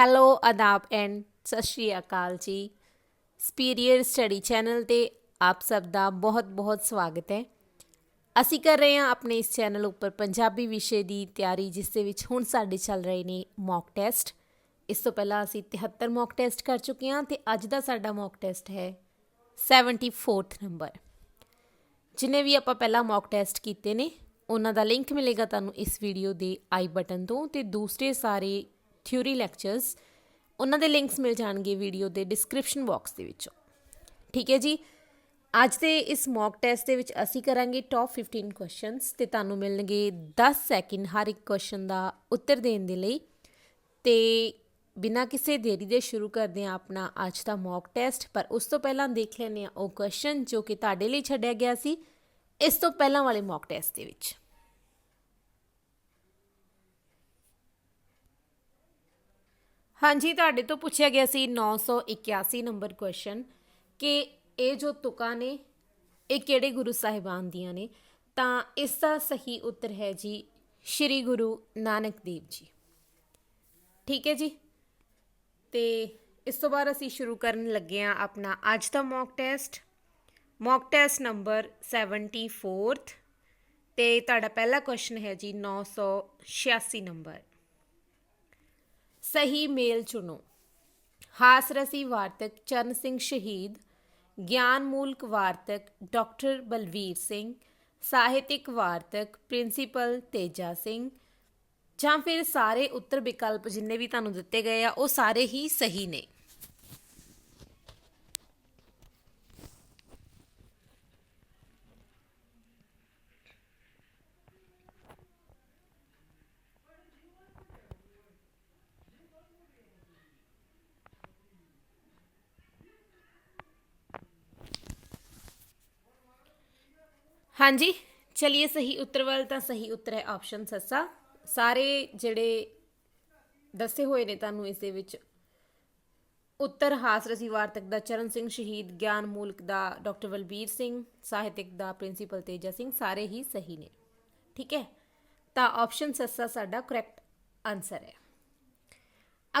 Hello ਆਦਾਬ and ਸਤਿ ਸ਼੍ਰੀ ਅਕਾਲ ਜੀ superior study channel ਤੇ ਆਪ ਸਭ ਦਾ ਬਹੁਤ-ਬਹੁਤ ਸਵਾਗਤ ਹੈ। ਅਸੀਂ ਕਰ ਰਹੇ ਹਾਂ ਆਪਣੇ ਇਸ ਚੈਨਲ ਉੱਪਰ ਪੰਜਾਬੀ ਵਿਸ਼ੇ ਦੀ ਤਿਆਰੀ, ਜਿਸ ਦੇ ਵਿੱਚ ਹੁਣ ਸਾਡੇ ਚੱਲ ਰਹੇ ਨੇ ਮੌਕ ਟੈਸਟ ਇਸ ਤੋਂ ਪਹਿਲਾਂ ਅਸੀਂ 73 ਮੌਕ ਟੈਸਟ ਕਰ ਚੁੱਕੇ ਹਾਂ ਤੇ ਅੱਜ ਦਾ ਸਾਡਾ ਮੌਕ ਟੈਸਟ ਹੈ 74th ਨੰਬਰ ਜਿਨੇ ਵੀ ਆਪਾਂ ਪਹਿਲਾਂ ਮੌਕ ਟੈਸਟ ਕੀਤੇ ਨੇ, ਉਹਨਾਂ ਦਾ ਲਿੰਕ ਮਿਲੇਗਾ ਤੁਹਾਨੂੰ ਇਸ ਵੀਡੀਓ ਦੇ ਆਈ ਬਟਨ ਤੋਂ ਤੇ ਦੂਸਰੇ ਸਾਰੇ ਥਿਊਰੀ ਲੈਕਚਰਸ ਉਹਨਾਂ ਦੇ ਲਿੰਕਸ ਮਿਲ ਜਾਣਗੇ ਵੀਡੀਓ ਦੇ ਡਿਸਕ੍ਰਿਪਸ਼ਨ ਬਾਕਸ ਦੇ ਵਿੱਚੋਂ। ਠੀਕ ਹੈ ਜੀ? ਅੱਜ ਦੇ ਇਸ ਮੌਕ ਟੈਸਟ ਦੇ ਵਿੱਚ ਅਸੀਂ ਕਰਾਂਗੇ ਟੌਪ 15 ਕੁਐਸਚਨਸ ਤੇ ਤੁਹਾਨੂੰ ਮਿਲਣਗੇ 10 ਸੈਕਿੰਡ ਹਰ ਇੱਕ ਕੁਐਸਚਨ ਦਾ ਉੱਤਰ ਦੇਣ ਦੇ ਲਈ। ਤੇ ਬਿਨਾਂ ਕਿਸੇ ਦੇਰੀ ਦੇ ਸ਼ੁਰੂ ਕਰਦੇ ਹਾਂ ਆਪਣਾ ਅੱਜ ਦਾ ਮੌਕ ਟੈਸਟ ਪਰ ਉਸ ਤੋਂ ਪਹਿਲਾਂ ਦੇਖ ਲੈਂਦੇ ਹਾਂ ਉਹ ਕੁਐਸਚਨ ਜੋ ਕਿ ਤੁਹਾਡੇ ਲਈ ਛੱਡਿਆ ਗਿਆ ਸੀ। ਇਸ ਤੋਂ ਪਹਿਲਾਂ ਵਾਲੇ ਮੌਕ ਟੈਸਟ ਦੇ ਵਿੱਚ। ਹਾਂਜੀ, ਤੁਹਾਡੇ ਤੋਂ ਪੁੱਛਿਆ ਗਿਆ ਸੀ 981 ਨੰਬਰ ਕੁਐਸਚਨ ਕਿ ਇਹ ਜੋ ਤੁਕਾਂ ਨੇ, ਇਹ ਕਿਹੜੇ ਗੁਰੂ ਸਾਹਿਬਾਨ ਦੀਆਂ ਨੇ? ਤਾਂ ਇਸ ਦਾ ਸਹੀ ਉੱਤਰ ਹੈ ਜੀ ਸ੍ਰੀ ਗੁਰੂ ਨਾਨਕ ਦੇਵ ਜੀ। ਠੀਕ ਹੈ ਜੀ? ਤੇ ਇਸ ਤੋਂ ਬਾਅਦ ਅਸੀਂ ਸ਼ੁਰੂ ਕਰਨ ਲੱਗੇ ਹਾਂ ਆਪਣਾ ਅੱਜ ਦਾ mock test mock test number 74th ਤੇ ਤੁਹਾਡਾ ਪਹਿਲਾ ਕੁਐਸਚਨ ਹੈ ਜੀ 986 ਨੰਬਰ। ਸਹੀ ਮੇਲ ਚੁਣੋ। ਹਾਸ ਰਸੀ ਵਾਰਤਕ ਚਰਨ ਸਿੰਘ ਸ਼ਹੀਦ, ਗਿਆਨ ਮੂਲਕ ਵਾਰਤਕ ਡਾਕਟਰ ਬਲਵੀਰ ਸਿੰਘ, ਸਾਹਿਤਿਕ ਵਾਰਤਕ ਪ੍ਰਿੰਸੀਪਲ ਤੇਜਾ ਸਿੰਘ, ਜਾਂ ਫਿਰ ਸਾਰੇ ਉੱਤਰ ਵਿਕਲਪ ਜਿੰਨੇ ਵੀ ਤੁਹਾਨੂੰ ਦਿੱਤੇ ਗਏ ਆ, ਉਹ ਸਾਰੇ ਹੀ ਸਹੀ ਨੇ। ਹਾਂਜੀ, ਚਲਿਏ ਸਹੀ ਉੱਤਰ ਵੱਲ ਤਾਂ ਸਹੀ ਉੱਤਰ ਹੈ ਆਪਸ਼ਨ ਸੱਸਾ। ਸਾਰੇ ਜਿਹੜੇ ਦੱਸੇ ਹੋਏ ਨੇ ਤੁਹਾਨੂੰ ਇਸ ਦੇ ਵਿੱਚ, ਉੱਤਰ ਹਾਸ ਰਸੀ ਵਾਰਤਕ ਦਾ ਚਰਨ ਸਿੰਘ, ਸ਼ਹੀਦ ਗਿਆਨ ਮੂਲਕ ਦਾ ਡਾਕਟਰ ਬਲਬੀਰ ਸਿੰਘ, ਸਾਹਿਤਿਕ ਦਾ ਪ੍ਰਿੰਸੀਪਲ ਤੇਜਾ ਸਿੰਘ, ਸਾਰੇ ਹੀ ਸਹੀ ਨੇ। ਠੀਕ ਹੈ? ਤਾਂ ਆਪਸ਼ਨ ਸੱਸਾ ਸਾਡਾ ਕਰੈਕਟ ਆਨਸਰ ਹੈ।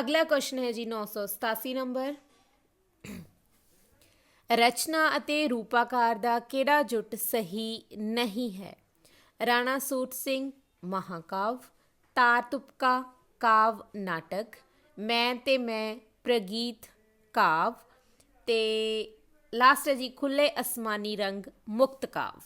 ਅਗਲਾ ਕੁਐਸਚਨ ਹੈ ਜੀ 987 ਨੰਬਰ ਰਚਨਾ ਅਤੇ ਰੂਪਾਕਾਰ ਦਾ ਕਿਹੜਾ ਜੁਟ ਸਹੀ ਨਹੀਂ ਹੈ? ਰਾਣਾ ਸੂਟ ਸਿੰਘ, ਮਹਾਕਾਵ, ਤਾਰ ਤੁਪਕਾ, ਕਾਵ, ਨਾਟਕ, ਮੈਂ ਤੇ ਮੈਂ, ਪ੍ਰਗੀਤ, ਕਾਵ ਤੇ ਲਾਸਟ ਹੈ ਜੀ ਖੁੱਲੇ ਅਸਮਾਨੀ ਰੰਗ ਮੁਕਤ ਕਾਵ।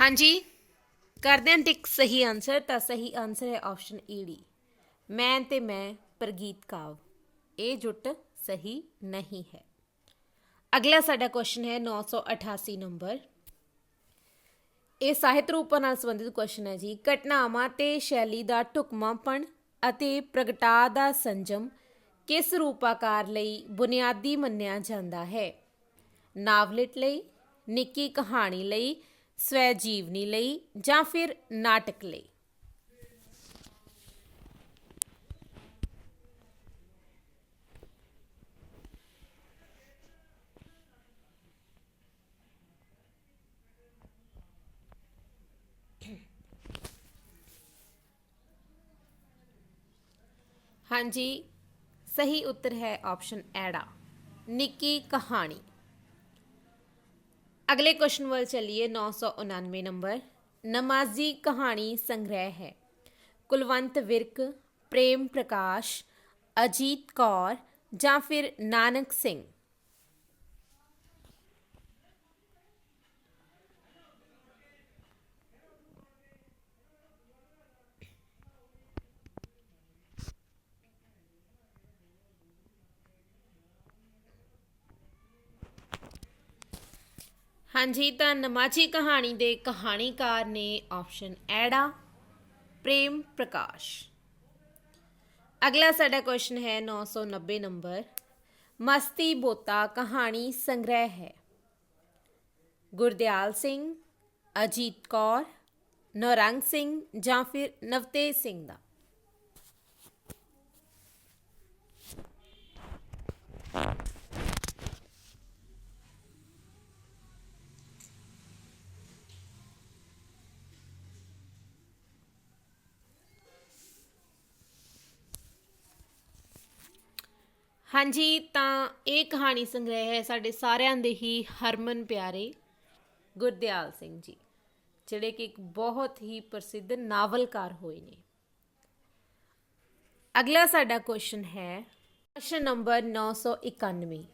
ਹਾਂਜੀ? ਕਰਦੇ ਹਾਂ ਟਿਕ ਸਹੀ ਆਨਸਰ ਤਾਂ ਸਹੀ ਆਨਸਰ ਹੈ ਆਪਸ਼ਨ ਈਡੀ ਮੈਂ ਤੇ ਮੈਂ, ਪ੍ਰਗੀਤ ਕਾਵ। ਇਹ ਜੁੱਟ ਸਹੀ ਨਹੀਂ ਹੈ। ਅਗਲਾ ਸਾਡਾ ਕੁਐਸਚਨ ਹੈ 988 ਨੰਬਰ। ਇਹ ਸਾਹਿਤ ਰੂਪਾਂ ਨਾਲ ਸੰਬੰਧਿਤ ਕੁਐਸਚਨ ਹੈ ਜੀ। ਘਟਨਾਵਾਂ ਤੇ ਸ਼ੈਲੀ ਦਾ ਢੁਕਵਾਂਪਣ ਅਤੇ ਪ੍ਰਗਟਾ ਦਾ ਸੰਜਮ ਕਿਸ ਰੂਪਾਕਾਰ ਲਈ ਬੁਨਿਆਦੀ ਮੰਨਿਆ ਜਾਂਦਾ ਹੈ? ਨਾਵਲਟ ਲਈ, ਨਿੱਕੀ ਕਹਾਣੀ ਲਈ ਸਵੈ ਜੀਵਨੀ ਲਈ ਜਾਂ ਫਿਰ ਨਾਟਕ ਲਈ? ਹਾਂਜੀ, ਸਹੀ ਉੱਤਰ ਹੈ ਆਪਸ਼ਨ ਐੜਾ ਨਿੱਕੀ ਕਹਾਣੀ। ਅਗਲੇ ਕੁਐਸਚਨ ਵੱਲ ਚੱਲੀਏ 999 ਨੰਬਰ ਨਮਾਜ਼ੀ ਕਹਾਣੀ ਸੰਗ੍ਰਹਿ ਹੈ। ਕੁਲਵੰਤ ਵਿਰਕ, ਪ੍ਰੇਮ ਪ੍ਰਕਾਸ਼, ਅਜੀਤ ਕੌਰ ਜਾਂ ਫਿਰ ਨਾਨਕ ਸਿੰਘ। ਹਾਂਜੀ ਤਾਂ ਨਮਾਜੀ ਕਹਾਣੀ ਦੇ ਕਹਾਣੀਕਾਰ ਨੇ ਆਪਸ਼ਨ ਐੜਾ ਪ੍ਰੇਮ ਪ੍ਰਕਾਸ਼। ਅਗਲਾ ਸਾਡਾ ਕੁਐਸਚਨ ਹੈ 990 ਨੰਬਰ। ਮਸਤੀ ਬੋਤਾ ਕਹਾਣੀ ਸੰਗ੍ਰਹਿ ਹੈ। ਗੁਰਦਿਆਲ ਸਿੰਘ, ਅਜੀਤ ਕੌਰ, ਨੌਰੰਗ ਸਿੰਘ ਜਾਂ ਫਿਰ ਨਵਤੇਜ ਸਿੰਘ ਦਾ। ਹਾਂਜੀ, ਤਾਂ ਇਹ ਕਹਾਣੀ ਸੰਗ੍ਰਹਿ ਹੈ ਸਾਡੇ ਸਾਰਿਆਂ ਦੇ ਹੀ ਹਰਮਨ ਪਿਆਰੇ ਗੁਰਦਿਆਲ ਸਿੰਘ ਜੀ, ਜਿਹੜੇ ਕਿ ਇੱਕ ਬਹੁਤ ਹੀ ਪ੍ਰਸਿੱਧ ਨਾਵਲਕਾਰ ਹੋਏ ਨੇ। ਅਗਲਾ ਸਾਡਾ ਕੁਐਸਚਨ ਹੈ ਕੁਐਸਚਨ ਨੰਬਰ 991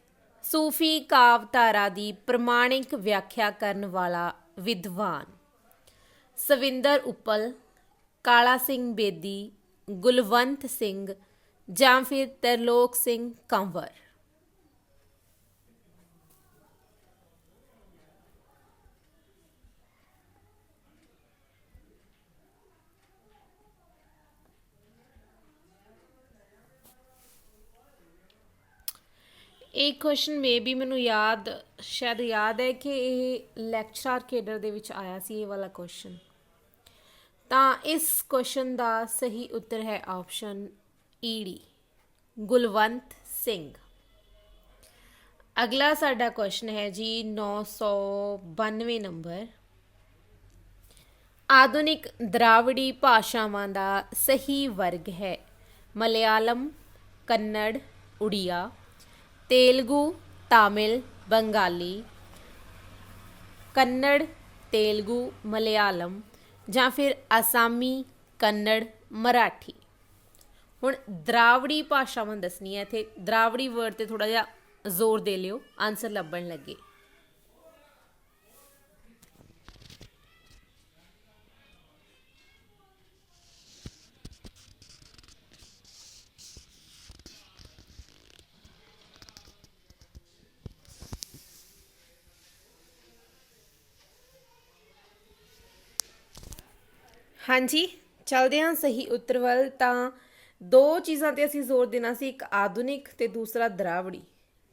ਸੂਫੀ ਕਾਵਤਾਰਾ ਦੀ ਪ੍ਰਮਾਣਿਕ ਵਿਆਖਿਆ ਕਰਨ ਵਾਲਾ ਵਿਦਵਾਨ ਸਵਿੰਦਰ ਉਪਲ, ਕਾਲਾ ਸਿੰਘ ਬੇਦੀ, ਗੁਲਵੰਤ ਸਿੰਘ ਜਾਂ ਫਿਰ ਤਰਲੋਕ ਸਿੰਘ ਕੰਵਰ। ਇਹ ਕੁਐਸਚਨ ਮੇ ਮੈਨੂੰ ਯਾਦ, ਸ਼ਾਇਦ ਯਾਦ ਹੈ ਕਿ ਇਹ ਲੈਕਚਰ ਕੇਡਰ ਦੇ ਵਿੱਚ ਆਇਆ ਸੀ ਇਹ ਵਾਲਾ ਕੁਐਸਚਨ ਤਾਂ ਇਸ ਕੁਐਸਚਨ ਦਾ ਸਹੀ ਉੱਤਰ ਹੈ ਆਪਸ਼ਨ ਈੜੀ, ਗੁਲਵੰਤ ਸਿੰਘ। ਅਗਲਾ ਸਾਡਾ ਕੁਐਸਚਨ ਹੈ ਜੀ 992 ਨੰਬਰ। ਆਧੁਨਿਕ ਦਰਾਵੜੀ ਭਾਸ਼ਾਵਾਂ ਦਾ ਸਹੀ ਵਰਗ ਹੈ। ਮਲਿਆਲਮ, ਕੰਨੜ, ਉੜੀਆ, ਤੇਲਗੂ, ਤਾਮਿਲ, ਬੰਗਾਲੀ, ਕੰਨੜ, ਤੇਲਗੂ, ਮਲਿਆਲਮ ਜਾਂ ਫਿਰ ਅਸਾਮੀ, ਕੰਨੜ, ਮਰਾਠੀ। ਹੁਣ ਦਰਾਵੜੀ ਭਾਸ਼ਾਵਾਂ ਦੱਸਣੀ ਹੈ ਇੱਥੇ। ਦਰਾਵੜੀ ਵਰਡ ਤੇ ਥੋੜਾ ਜਿਹਾ ਜ਼ੋਰ ਦੇ ਲਿਓ ਆਨਸਰ ਲੱਭਣ ਲੱਗੇ। ਹਾਂਜੀ, ਚਲਦੇ ਹਾਂ ਸਹੀ ਉੱਤਰ ਵੱਲ ਤਾਂ ਦੋ ਚੀਜ਼ਾਂ ਤੇ ਅਸੀਂ ਜ਼ੋਰ ਦੇਣਾ ਸੀ, ਇੱਕ ਆਧੁਨਿਕ ਤੇ ਦੂਸਰਾ ਦਰਾਵੜੀ,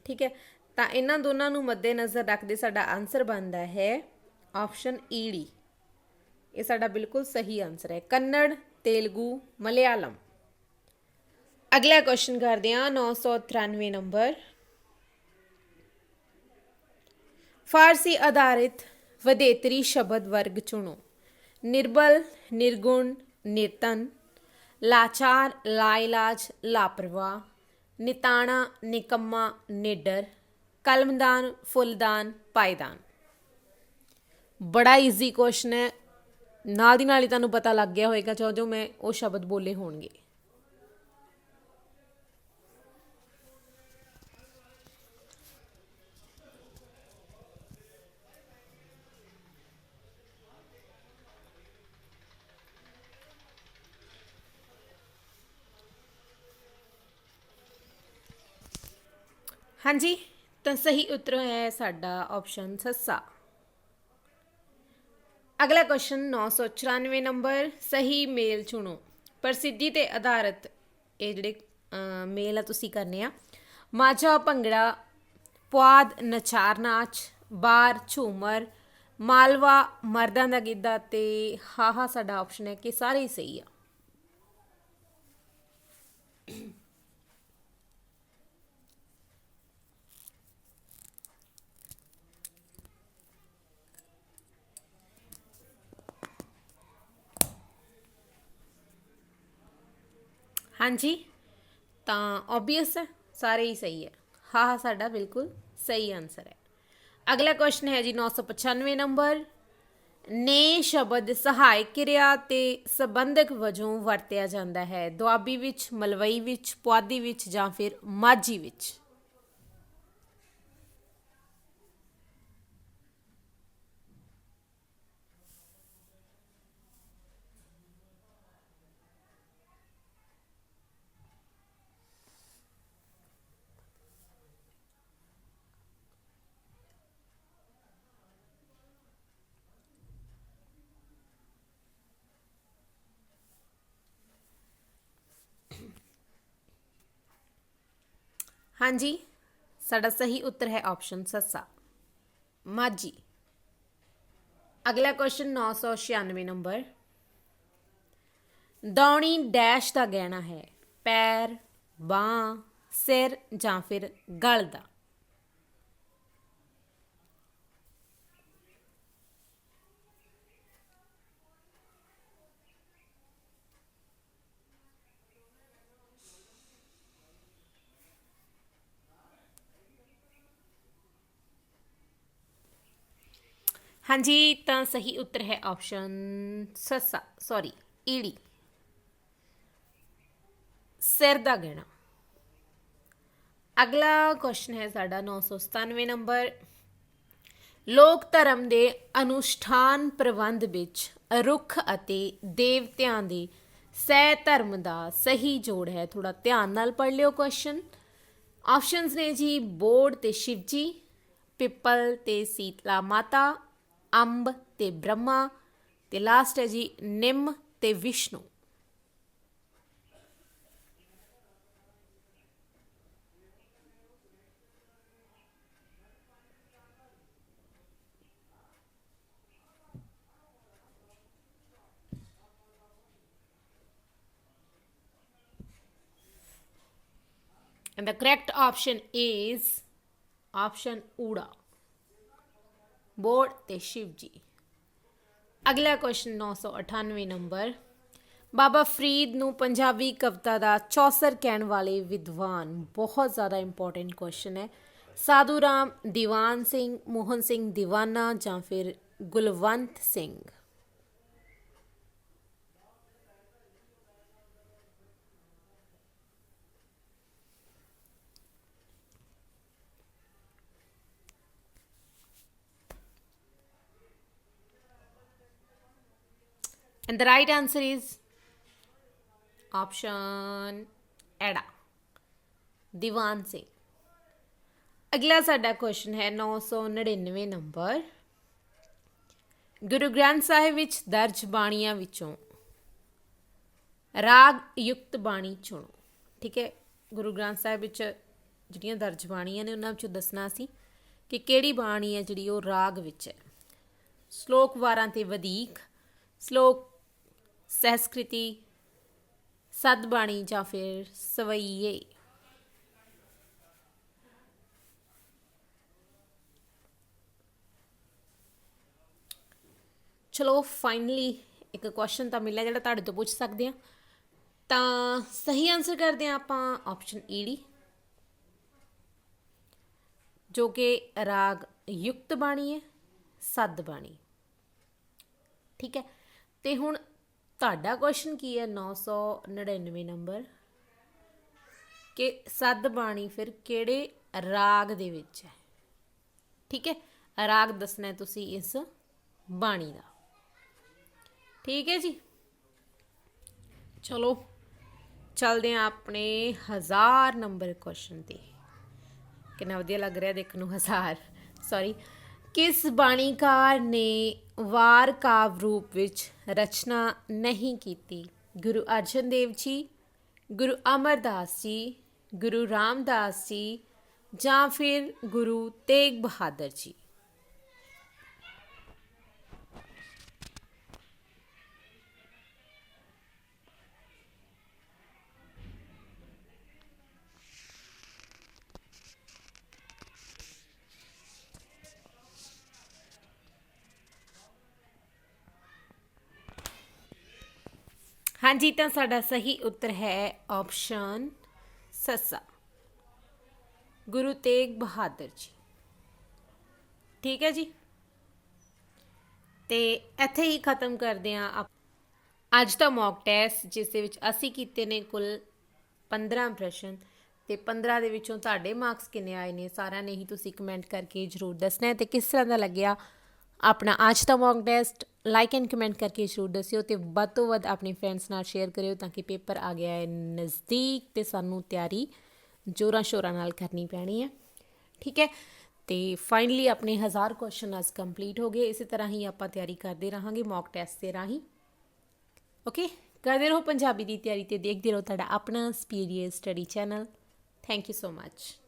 ਠੀਕ ਹੈ? ਤਾਂ ਇਹਨਾਂ ਦੋਨਾਂ ਨੂੰ ਮੱਦੇਨਜ਼ਰ ਰੱਖਦੇ ਸਾਡਾ ਆਨਸਰ ਬਣਦਾ ਹੈ ਆਪਸ਼ਨ ਈਡੀ ਇਹ ਸਾਡਾ ਬਿਲਕੁਲ ਸਹੀ ਆਨਸਰ ਹੈ। ਕੰਨੜ, ਤੇਲਗੂ, ਮਲਿਆਲਮ। ਅਗਲਾ ਕੁਐਸਚਨ ਕਰਦੇ ਹਾਂ 993 ਨੰਬਰ। ਫਾਰਸੀ ਆਧਾਰਿਤ ਵਧੇਤਰੀ ਸ਼ਬਦ ਵਰਗ ਚੁਣੋ। ਨਿਰਬਲ, ਨਿਰਗੁਣ, ਨਿਰਤਨ। ਲਾਚਾਰ, ਲਾਇਲਾਜ, ਲਾਪਰਵਾਹ, ਨਿਤਾਣਾ, ਨਿਕੰਮਾ, ਨਿਡਰ, ਕਲਮਦਾਨ, ਫੁੱਲਦਾਨ, ਪਾਇਦਾਨ। ਬੜਾ ਈਜ਼ੀ ਕੁਐਸਚਨ ਹੈ। ਨਾਲ ਦੀ ਨਾਲ ਹੀ ਤੁਹਾਨੂੰ ਪਤਾ ਲੱਗ ਗਿਆ ਹੋਵੇਗਾ ਜੋ ਜੋ ਮੈਂ ਉਹ ਸ਼ਬਦ ਬੋਲੇ ਹੋਣਗੇ। ਹਾਂਜੀ, ਤਾਂ ਸਹੀ ਉੱਤਰ ਹੈ ਸਾਡਾ ਆਪਸ਼ਨ ਸੱਸਾ। ਅਗਲਾ ਕੁਐਸਚਨ 994 ਨੰਬਰ ਸਹੀ ਮੇਲ ਚੁਣੋ। ਪ੍ਰਸਿੱਧੀ ਤੇ ਆਧਾਰਿਤ, ਇਹ ਜਿਹੜੇ ਮੇਲ ਆ ਤੁਸੀਂ ਕਰਨੇ ਆ। ਮਾਝਾ ਭੰਗੜਾ ਪੁਆਦ ਨਚਾਰ ਨਾਚ, ਬਾਰ, ਝੂਮਰ, ਮਾਲਵਾ, ਮਰਦਾਂ ਦਾ ਗਿੱਧਾ ਤੇ ਹਾਹਾ ਸਾਡਾ ਆਪਸ਼ਨ ਹੈ ਕਿ ਸਾਰੇ ਹੀ ਸਹੀ ਆ। ਹਾਂਜੀ। ਤਾਂ ਆਬਵੀਅਸ ਹੈ, ਸਾਰੇ ਹੀ ਸਹੀ ਹੈ। ਹਾਂ ਹਾਂ, ਸਾਡਾ ਬਿਲਕੁਲ ਸਹੀ ਆਨਸਰ ਹੈ। ਅਗਲਾ ਕੁਐਸਚਨ ਹੈ ਜੀ 995 ਨੰਬਰ। ਨੇ ਸ਼ਬਦ ਸਹਾਇਕ ਕਿਰਿਆ ਤੇ ਸੰਬੰਧਕ ਵਜੋਂ ਵਰਤਿਆ ਜਾਂਦਾ ਹੈ। ਦੁਆਬੀ ਵਿੱਚ, ਮਲਵਈ ਵਿੱਚ, ਪੁਆਧੀ ਵਿੱਚ ਜਾਂ ਫਿਰ ਮਾਝੀ ਵਿੱਚ। ਹਾਂਜੀ। ਸਾਡਾ ਸਹੀ ਉੱਤਰ ਹੈ ਆਪਸ਼ਨ ਸੱਸਾ। ਮਾਝੀ। ਅਗਲਾ ਕੁਐਸਚਨ 996 ਨੰਬਰ। ਦੌਣੀ ਡੈਸ਼ ਦਾ ਗਹਿਣਾ ਹੈ। ਪੈਰ, ਬਾਹ, ਸਿਰ ਜਾਂ ਫਿਰ ਗਲ ਦਾ। ਹਾਂਜੀ, ਤਾਂ ਸਹੀ ਉੱਤਰ ਹੈ ਆਪਸ਼ਨ ਸੱਸਾ ਸੌਰੀ ਈੜੀ। ਸਿਰ ਦਾ ਗਹਿਣਾ। ਅਗਲਾ ਕੁਐਸਚਨ ਹੈ ਸਾਡਾ 997 ਨੰਬਰ। ਲੋਕ ਧਰਮ ਦੇ ਅਨੁਸ਼ਠਾਨ ਪ੍ਰਬੰਧ ਵਿੱਚ ਰੁੱਖ ਅਤੇ ਦੇਵਤਿਆਂ ਦੇ ਸਹਿ ਧਰਮ ਦਾ ਸਹੀ ਜੋੜ ਹੈ। ਥੋੜਾ ਧਿਆਨ ਨਾਲ ਪੜ੍ਹ ਲਿਓ ਕੁਐਸਚਨ ਆਪਸ਼ਨਸ ਨੇ ਜੀ ਬੋੜ ਤੇ ਸ਼ਿਵਜੀ, ਪਿੱਪਲ ਤੇ ਸੀਤਲਾ ਮਾਤਾ ਅੰਬ ਤੇ ਬ੍ਰਹਮਾ ਤੇ ਲਾਸਟ ਹੈ ਜੀ ਨਿੰਮ ਤੇ Vishnu And the correct option is option ਊੜਾ ਬੋੜ ਤੇ ਸ਼ਿਵਜੀ। ਅਗਲਾ ਕੁਐਸਚਨ 998 ਨੰਬਰ। ਬਾਬਾ ਫਰੀਦ ਨੂੰ ਪੰਜਾਬੀ ਕਵਿਤਾ ਦਾ ਚੌਸਰ ਕਹਿਣ ਵਾਲੇ ਵਿਦਵਾਨ, ਬਹੁਤ ਜ਼ਿਆਦਾ ਇੰਪੋਰਟੈਂਟ ਕੁਐਸਚਨ ਹੈ। ਸਾਧੂ ਰਾਮ ਦੀਵਾਨ ਸਿੰਘ, ਮੋਹਨ ਸਿੰਘ ਦੀਵਾਨਾ ਜਾਂ ਫਿਰ Gulwant Singh. And the right answer is option ਐੜਾ ਦੀਵਾਨ ਸਿੰਘ ਅਗਲਾ ਸਾਡਾ ਕੁਐਸਚਨ ਹੈ 999 ਨੰਬਰ ਗੁਰੂ ਗ੍ਰੰਥ ਸਾਹਿਬ ਵਿੱਚ ਦਰਜ ਬਾਣੀਆਂ ਵਿੱਚੋਂ ਰਾਗ ਯੁਕਤ ਬਾਣੀ ਚੁਣੋ ਠੀਕ ਹੈ ਗੁਰੂ ਗ੍ਰੰਥ ਸਾਹਿਬ ਵਿੱਚ ਜਿਹੜੀਆਂ ਦਰਜ ਬਾਣੀਆਂ ਨੇ ਉਹਨਾਂ ਵਿੱਚੋਂ ਦੱਸਣਾ ਸੀ ਕਿ ਕਿਹੜੀ ਬਾਣੀ ਹੈ ਜਿਹੜੀ ਉਹ ਰਾਗ ਵਿੱਚ ਹੈ ਸ਼ਲੋਕ ਵਾਰਾਂ ਤੇ ਵਧੀਕ ਸ਼ਲੋਕ ਸਹਿਸਕ੍ਰਿਤੀ, ਸਦਬਾਣੀ ਜਾਂ ਫਿਰ ਸਵਈਏ। ਚਲੋ ਫਾਈਨਲੀ ਇੱਕ ਕੁਐਸਚਨ ਤਾਂ ਮਿਲਿਆ ਜਿਹੜਾ ਤੁਹਾਡੇ ਤੋਂ ਪੁੱਛ ਸਕਦੇ ਆ ਤਾਂ ਸਹੀ ਆਨਸਰ ਕਰਦੇ ਆ ਆਪਾਂ ਆਪਸ਼ਨ ਈ ਡੀ ਜੋ ਕਿ ਰਾਗ ਯੁਕਤ ਬਾਣੀ ਹੈ ਸੱਦ ਬਾਣੀ ਠੀਕ ਹੈ? ਤੇ ਹੁਣ ਤੁਹਾਡਾ ਕੁਐਸਚਨ ਕੀ ਹੈ? 999 ਨੰਬਰ ਕਿ ਸਦ ਬਾਣੀ ਫਿਰ ਕਿਹੜੇ ਰਾਗ ਦੇ ਵਿੱਚ ਹੈ? ਠੀਕ ਹੈ? ਰਾਗ ਦੱਸਣਾ ਹੈ ਤੁਸੀਂ ਇਸ ਬਾਣੀ ਦਾ। ਠੀਕ ਹੈ ਜੀ? ਚਲੋ, ਚਲਦੇ ਆ ਆਪਣੇ 1000 ਨੰਬਰ ਕੁਐਸਚਨ ਤੇ। ਕਿੰਨਾ ਵਧੀਆ ਲੱਗ ਰਿਹਾ ਦੇਖਣ ਨੂੰ 1000 ਸੌਰੀ ਕਿਸ ਬਾਣੀਕਾਰ ਨੇ ਵਾਰ ਕਾਵ ਰੂਪ ਵਿੱਚ ਰਚਨਾ ਨਹੀਂ ਕੀਤੀ? ਗੁਰੂ ਅਰਜਨ ਦੇਵ ਜੀ, ਗੁਰੂ ਅਮਰਦਾਸ ਜੀ, ਗੁਰੂ ਰਾਮਦਾਸ ਜੀ ਜਾਂ ਫਿਰ ਗੁਰੂ ਤੇਗ ਬਹਾਦਰ ਜੀ? ਹਾਂਜੀ, ਤਾਂ ਸਾਡਾ ਸਹੀ ਉੱਤਰ ਹੈ ਆਪਸ਼ਨ ਸੱਸਾ। ਗੁਰੂ ਤੇਗ ਬਹਾਦਰ ਜੀ। ਠੀਕ ਹੈ ਜੀ? ਤੇ ਇੱਥੇ ਹੀ ਖਤਮ ਕਰਦੇ ਆਂ ਅੱਜ ਦਾ ਮੌਕ ਟੈਸਟ ਜਿਸ ਦੇ ਵਿੱਚ ਅਸੀਂ ਕੀਤੇ ਨੇ ਕੁੱਲ 15 ਪ੍ਰਸ਼ਨ, ਤੇ 15 ਦੇ ਵਿੱਚੋਂ ਤੁਹਾਡੇ ਮਾਰਕਸ ਕਿੰਨੇ ਆਏ ਨੇ? ਸਾਰਿਆਂ ਨੇ ਹੀ ਤੁਸੀਂ ਕਮੈਂਟ ਕਰਕੇ ਜਰੂਰ ਦੱਸਣਾ ਹੈ ਤੇ ਕਿਸ ਤਰ੍ਹਾਂ ਦਾ ਲੱਗਿਆ ਆਪਣਾ ਅੱਜ ਦਾ mock test like and comment ਕਰਕੇ ਜਰੂਰ ਦੱਸਿਓ ਤੇ ਵੱਧ ਤੋਂ ਵੱਧ ਆਪਣੇ ਫਰੈਂਡਸ ਨਾਲ ਸ਼ੇਅਰ ਕਰਿਓ ਤਾਂ ਕਿ ਪੇਪਰ ਆ ਗਿਆ ਹੈ ਨਜ਼ਦੀਕ ਤੇ ਸਾਨੂੰ ਤਿਆਰੀ ਜੋਰਾਂ ਸ਼ੋਰਾਂ ਨਾਲ ਕਰਨੀ ਪੈਣੀ ਹੈ। ਠੀਕ ਹੈ? ਤੇ ਫਾਈਨਲੀ ਆਪਣੇ 1000 ਕੁਐਸਚਨ ਅੱਜ ਕੰਪਲੀਟ ਹੋ ਗਏ। ਇਸੇ ਤਰ੍ਹਾਂ ਹੀ ਆਪਾਂ ਤਿਆਰੀ ਕਰਦੇ ਰਹਾਂਗੇ ਮੌਕ ਟੈਸਟ ਦੇ ਰਾਹੀਂ। ਓਕੇ ਕਰਦੇ ਰਹੋ ਪੰਜਾਬੀ ਦੀ ਤਿਆਰੀ ਤੇ ਦੇਖਦੇ ਰਹੋ ਤੁਹਾਡਾ ਆਪਣਾ ਸਪੀਰੀਅਸ study channel thank you so much